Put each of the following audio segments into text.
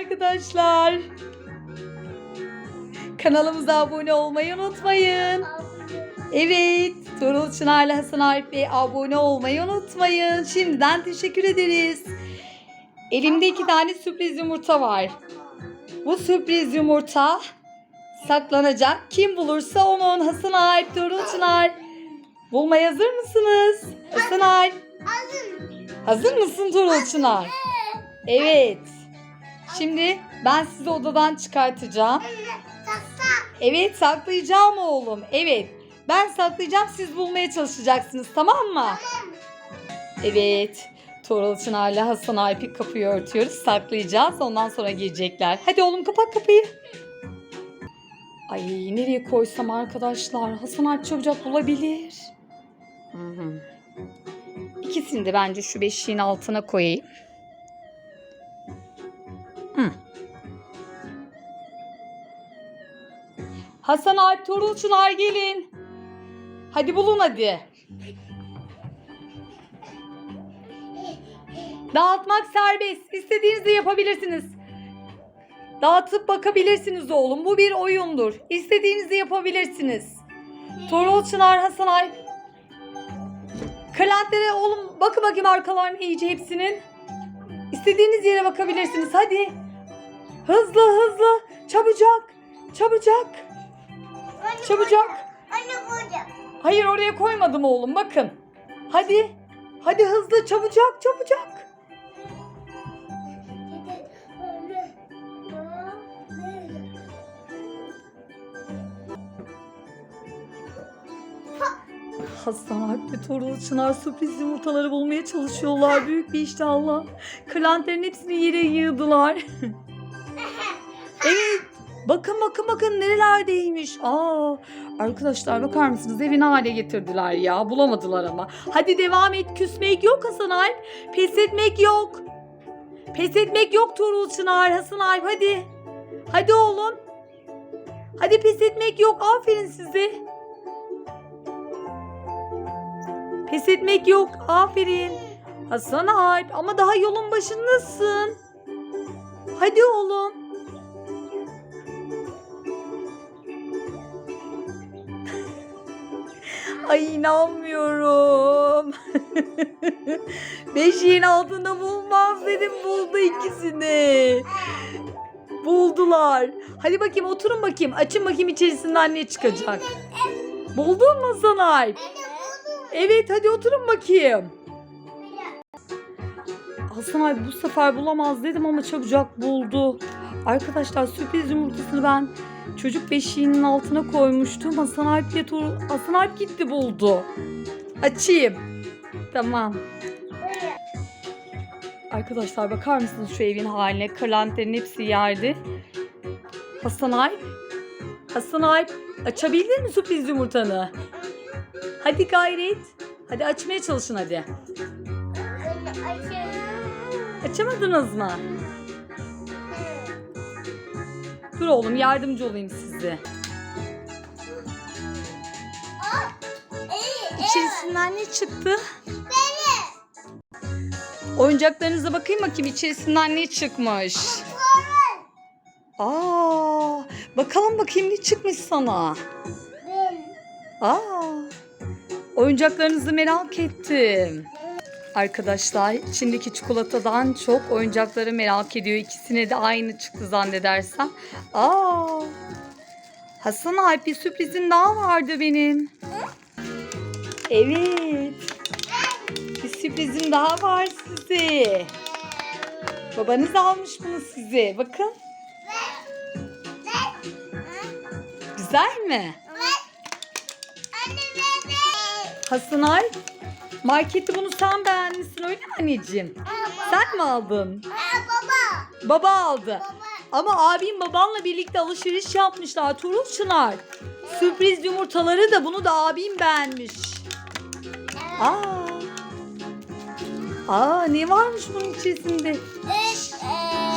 arkadaşlar. Kanalımıza abone olmayı unutmayın. Evet, Tuğrul Çınar'la Hasan Arif Bey abone olmayı unutmayın. Şimdiden teşekkür ederiz. Elimde iki tane sürpriz yumurta var. Bu sürpriz yumurta saklanacak. Kim bulursa onun Hasan Arif, Tuğrul Çınar. Bulmaya hazır mısınız? Hasan Arif. Hazır mısın Tuğrul Çınar? Evet. Şimdi ben sizi odadan çıkartacağım. Evet saklayacağım oğlum. Evet. Ben saklayacağım siz bulmaya çalışacaksınız tamam mı? Evet. Tuğrul Çınar'la Hasan Alp'i kapıyı örtüyoruz. Saklayacağız. Ondan sonra girecekler. Hadi oğlum kapat kapıyı. Ay nereye koysam arkadaşlar? Hasan Alp çabucak bulabilir. Hı hı. İkisini de bence şu beşiğin altına koyayım. Hasan Alp, Tuğrul Çınar gelin. Hadi bulun hadi. Dağıtmak serbest. İstediğinizi yapabilirsiniz. Dağıtıp bakabilirsiniz oğlum. Bu bir oyundur. İstediğinizi yapabilirsiniz. Tuğrul Çınar, Hasan Alp. Kırlentlere oğlum bakın bakayım arkalarına iyice hepsinin. İstediğiniz yere bakabilirsiniz. Hadi. Hızlı hızlı. Çabucak. Çabucak. Çabucak. Anne burada. Hayır oraya koymadım oğlum bakın. Hadi. Hadi hızlı çabucak çabucak. Hasan Alp ve Tuğrul Çınar sürpriz yumurtaları bulmaya çalışıyorlar. Büyük bir iştahla. Kırlentlerin hepsini yere yığdılar. evet. Bakın bakın bakın nerelerdeymiş. Aa, arkadaşlar bakar mısınız? Evi ne hale getirdiler ya. Bulamadılar ama. Hadi devam et. Küsmek yok Hasan Alp. Pes etmek yok. Pes etmek yok Tuğrul Çınar. Hasan Alp hadi. Hadi oğlum. Hadi pes etmek yok. Aferin size. Pes etmek yok. Aferin. Hasan Alp ama daha yolun başındasın. Hadi oğlum. Ay inanmıyorum. Beşiğin altında bulmaz dedim buldu ikisini. Buldular. Hadi bakayım oturun bakayım. Açın bakayım içerisinden ne çıkacak. Buldun mu Alp? Evet hadi oturun bakayım. Hasan Alp bu sefer bulamaz dedim ama çabucak buldu. Arkadaşlar sürpriz yumurtasını ben çocuk beşiğinin altına koymuştum. Hasan Alp Tuğrul- Hasan Alp gitti buldu. Açayım. Tamam. Arkadaşlar bakar mısınız şu evin haline? Kırlentlerin hepsi yerde. Hasan Alp. Hasan Alp açabildin mi sürpriz yumurtanı? Hadi gayret. Hadi açmaya çalışın hadi. Açamadınız mı? Dur oğlum yardımcı olayım size. İçerisinden ne çıktı? Oyuncaklarınıza bakayım bakayım içerisinden ne çıkmış. Aa, bakalım bakayım ne çıkmış sana. Aa, oyuncaklarınızı merak ettim. Arkadaşlar içindeki çikolatadan çok oyuncakları merak ediyor. İkisine de aynı çıktı zannedersem. Aa, Hasan Alp bir sürprizim daha vardı benim. Evet. Bir sürprizim daha var size. Babanız almış bunu size. Bakın. Güzel mi? Hasan Alp, markette bunu sen beğenmişsin öyle mi anneciğim? Sen mi aldın? Baba. Baba aldı. Ama abim babanla birlikte alışveriş yapmışlar Tuğrul Çınar. Sürpriz yumurtaları da bunu da abim beğenmiş. Aa. Aa ne varmış bunun içerisinde?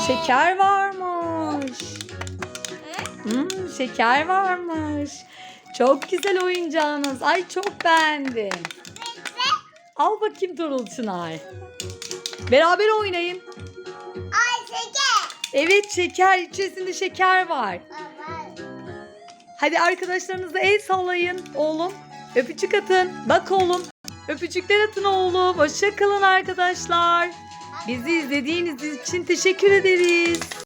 Şeker varmış. Hmm, şeker varmış. Çok güzel oyuncağınız. Ay çok beğendim. Al bakayım Tuğrul Çınar. Beraber oynayın. Ay şeker. Evet şeker içerisinde şeker var. Hadi arkadaşlarınızla el sallayın oğlum. Öpücük atın. Bak oğlum. Öpücükler atın oğlum. Hoşça kalın arkadaşlar. Bizi izlediğiniz için teşekkür ederiz.